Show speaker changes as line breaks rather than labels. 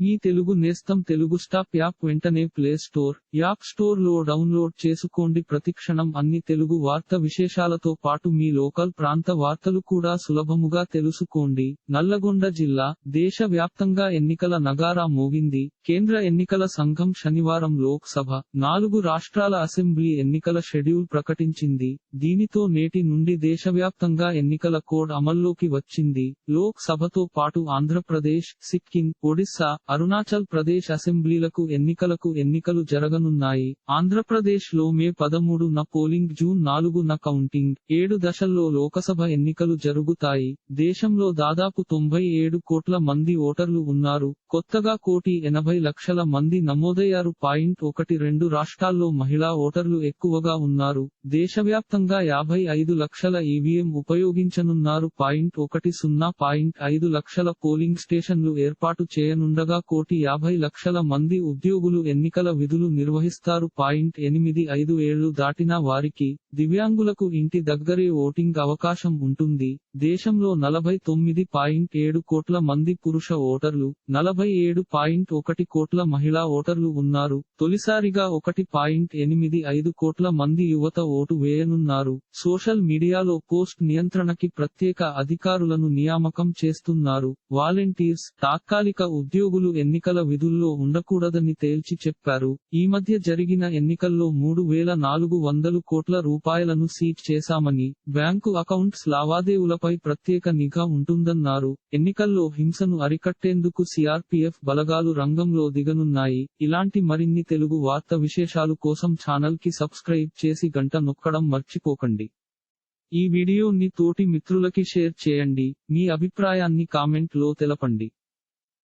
మీ తెలుగు నేస్తం Telugu stop app వెంటనే play store app స్టోర్లో డౌన్లోడ్ చేసుకోండి. ప్రతిక్షణం అన్ని తెలుగు వార్త విశేషాలతో పాటు మీ లోకల్ ప్రాంత వార్తలు కూడా సులభముగా తెలుసుకోండి. నల్లగొండ జిల్లా దేశ వ్యాప్తంగా ఎన్నికల నగారా మోగింది. కేంద్ర ఎన్నికల సంఘం శనివారం లోక్ సభ నాలుగు రాష్ట్రాల అసెంబ్లీ ఎన్నికల షెడ్యూల్ ప్రకటించింది. దీనితో నేటి నుండి దేశవ్యాప్తంగా ఎన్నికల కోడ్ అమల్లోకి వచ్చింది. లోక్ సభతో పాటు ఆంధ్రప్రదేశ్ సిక్కిం ఒడిశా అరుణాచల్ ప్రదేశ్ అసెంబ్లీలకు ఎన్నికలకు ఎన్నికలు జరగనున్నాయి. ఆంధ్రప్రదేశ్లో మే పదమూడున పోలింగ్ జూన్ నాలుగున కౌంటింగ్ ఏడు దశల్లో లోకసభ ఎన్నికలు జరుగుతాయి. దేశంలో దాదాపు తొంభై ఏడు కోట్ల మంది ఓటర్లు ఉన్నారు. కొత్తగా కోటి ఎనభై లక్షల మంది నమోదయ్యారు. పాయింట్ ఒకటి రెండు రాష్ట్రాల్లో మహిళా ఓటర్లు ఎక్కువగా ఉన్నారు. దేశవ్యాప్తంగా యాభై ఐదు లక్షల ఈవీఎం ఉపయోగించనున్నారు. పాయింట్ ఒకటి సున్నా పాయింట్ ఐదు లక్షల పోలింగ్ స్టేషన్లు ఏర్పాటు చేయనుండగా కోటి యాభై లక్షల మంది ఉద్యోగులు ఎన్నికల విధులు నిర్వహిస్తారు. పాయింట్ ఎనిమిది ఐదు ఏళ్ళు దాటిన వారికి దివ్యాంగులకు ఇంటి దగ్గరే ఓటింగ్ అవకాశం ఉంటుంది. దేశంలో నలభై తొమ్మిది పాయింట్ ఏడు కోట్ల మంది పురుష ఓటర్లు నలభై ఏడు పాయింట్ ఒకటి కోట్ల మహిళా ఓటర్లు ఉన్నారు. తొలిసారిగా ఒకటి పాయింట్ ఎనిమిది ఐదు కోట్ల మంది యువత ఓటు వేయనున్నారు. సోషల్ మీడియాలో పోస్ట్ నియంత్రణకి ప్రత్యేక అధికారులను నియామకం చేస్తున్నారు. వాలంటీర్స్ తాత్కాలిక ఉద్యోగులు ఎన్నికల విధుల్లో ఉండకూడదని తేల్చి చెప్పారు. ఈ మధ్య జరిగిన ఎన్నికల్లో మూడు వేల నాలుగు వందలు కోట్ల రూపాయలు రూపాయలను సీజ్ చేశామని బ్యాంకు అకౌంట్స్ లావాదేవీలపై ప్రత్యేక నిఘా ఉంటుందన్నారు. ఎన్నికల్లో హింసను అరికట్టేందుకు సిఆర్పీఎఫ్ బలగాలు రంగంలో దిగనున్నాయి. ఇలాంటి మరిన్ని తెలుగు వార్త విశేషాలు కోసం ఛానల్కి సబ్స్క్రైబ్ చేసి గంట నొక్కడం మర్చిపోకండి. ఈ వీడియోని తోటి మిత్రులకి షేర్ చేయండి. మీ అభిప్రాయాన్ని కామెంట్లో తెలపండి.